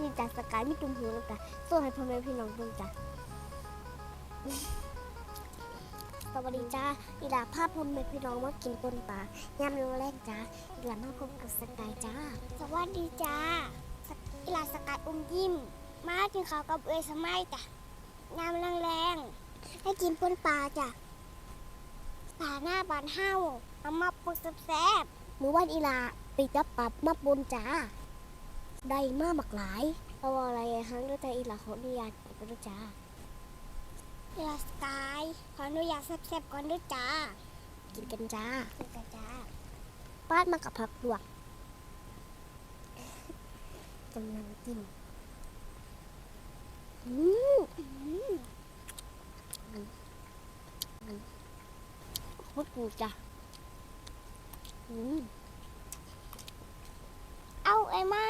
มีจากสกายมีตุ่มหูแล้วจ้ะส่งให้พ่อแม่พี่น้องเบิ่งจ้ะสวัสดีจ้าอีดาภาพพ่อแม่พี่น้องมากินปนปลายามเร็วแรกจ้าอีดามาพบกับสกายจ้า สวัสดีจ้าอีลาสกายอุ้มยิ้ม มากินข้าวกับเอยสมัยจ้ะยามแรงๆให้กินปนปลาจ้ะปลาหน้าบานเฮาเอามาปรุงแซ่บๆมือวันอีลาไปจับปลามาปนจ้า ได้มากหมากหลายเอาอะไรฮังด้วยแต่อีหลาขออนุญาตไปด้วยจ้าอีหลาสกายขออนุญาตแซ่บๆก่อนด้วยจ้า กินกันจ้ากินกันจ้าป้านมากับผักลวกกำลังกินอืมอืมอืมอืมโคตรกูจ้ะอืมเอาไอ้ไม้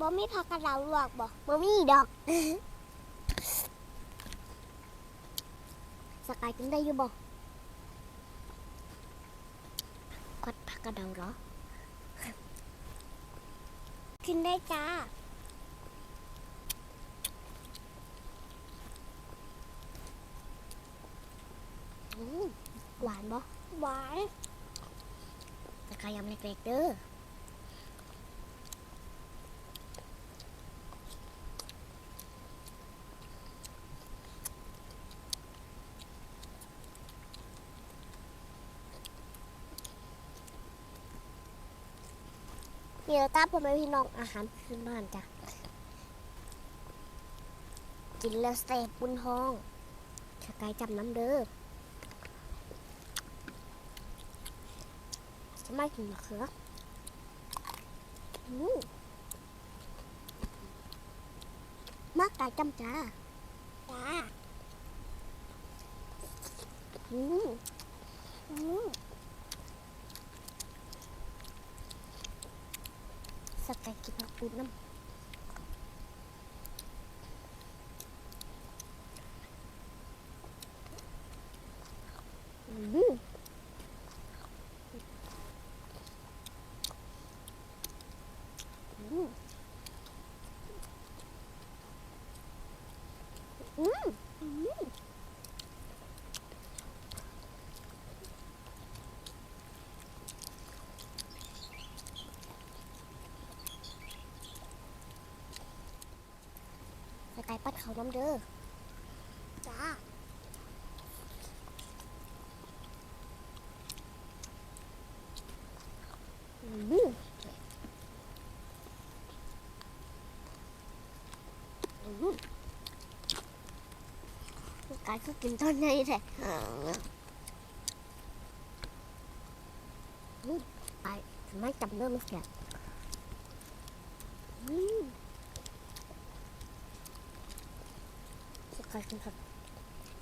บ่มีผักกระดาลวกบ่บ่มีดอก สกายกินได้อยู่บ่กดผักกระดาเหรอ กินได้จ้าอืมหวานบ่หวานสกายยำเล็กๆเด้อ มีแล้วต้าผมไม่พี่น้องอาหารพื้นบ้านจ้ะ กินแล้วเสพบุญห้องสกายจำน้ำเด้อจะไม่กินมะเขืออืมมากกายจำจ้า จ้า อืมอืม ส กายกินผักกูน้ำอืม อืมอืมอืมสกายปัดเขาน้ำเด้อจ้าอืมกายก็กินตอนไหนแท้อืมไปไม่จำเริ่มไม่เสียอืม ใครสินผับ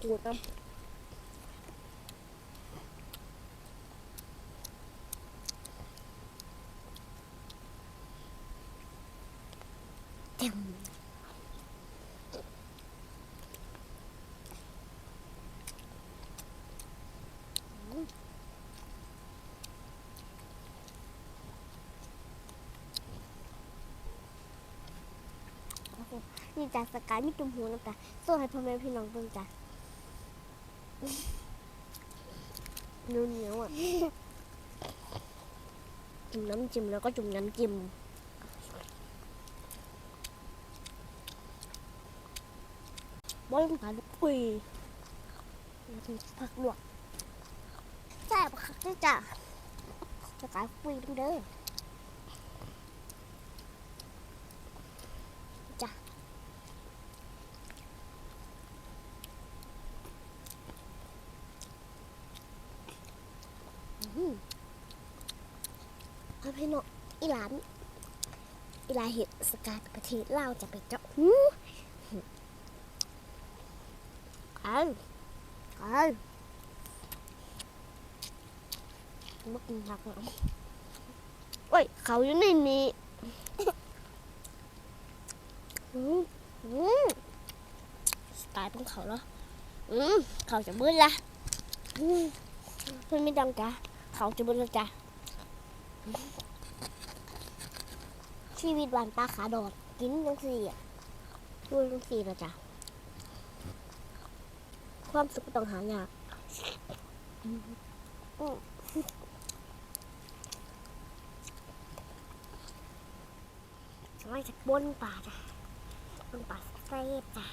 กูดน้ำเต็มอืมโอเค นี่จ้ะสกายมีตุ่มหูน้ำตาส่งให้พ่อแม่พี่น้องเบิ่งจ้ะเนุ่นเหนียวอะจุ่มน้ำจิ้มแล้วก็จุ่มน้ำจิ้มบอลปลาลูกปุยผักลวกแซ่บคักด้วจ้ะจะกายปุยตั้งเด้อจ้ะ อืมพ่อพี่น้องอีหลานอีลาเห็ดสกัดประเทศลาวจะไปเจาะหูเอาเอามากินผักหน่อยโอ้ย เขาอยู่ในนี้อืมสไตล์เป็นเขาเหรออืมเขาจะมืดละอืมเพื่อนไม่ดังจ้ะ เขาจะมืดแล้วจ้ะชีวิตหวานปลาขาดด กินจังสี่อะดูจังสี่นะจ๊ะ ความสุขต้องหายากอืมอืมาจากบนป่าจ้ะบนป่าเซฟจ้ะ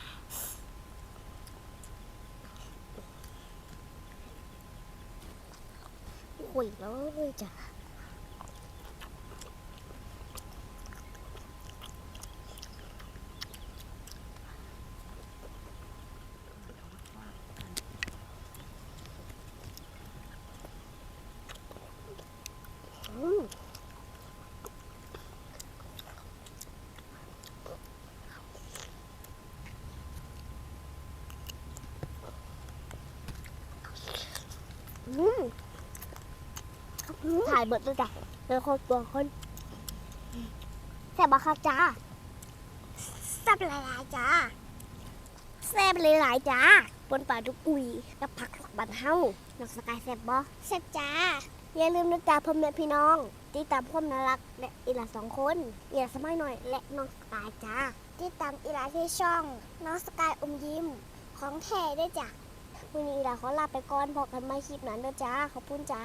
คุยแล้วเลยจ้ะอืมอืม ถ่ายเบิดเลยจ้ะเจอคนตัวคนแซ่บบักคักจ้าแซ่บหลายๆจ้าแซ่บหลายๆจ้าบนป่าทุกกุยกับผักบันเฮาน้องสกายแซ่บบ่แซ่บจ้าอย่าลืมนะจ๊ะพ่อแม่พี่น้องติดตามความน่ารักและอีหลาสองคนอีหลาสมัยหน่อยและน้องสกายจ้าติดตามอีหลาที่ช่อง น้องสกายอมยิ้มของแท้ด้วยจ้ะ วันนี้ลาขอลาไปก่อนพอกันม่คลิปนั้นนะจ้า ขอบคุณจ้า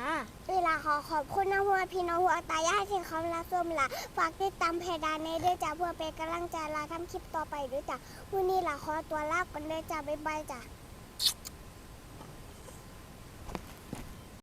เวลาขอขอบคุณน้องหัวพี่น้องหัวตายายที่เขารับชมละฝากติดตามเพดานในด้วยจ้าเพื่อเป็นกำลังใจลาทำคลิปต่อไปด้วยจ้าวันนี้ลาขอตัวลากันเลยจ้าบ๊ายบายจ้า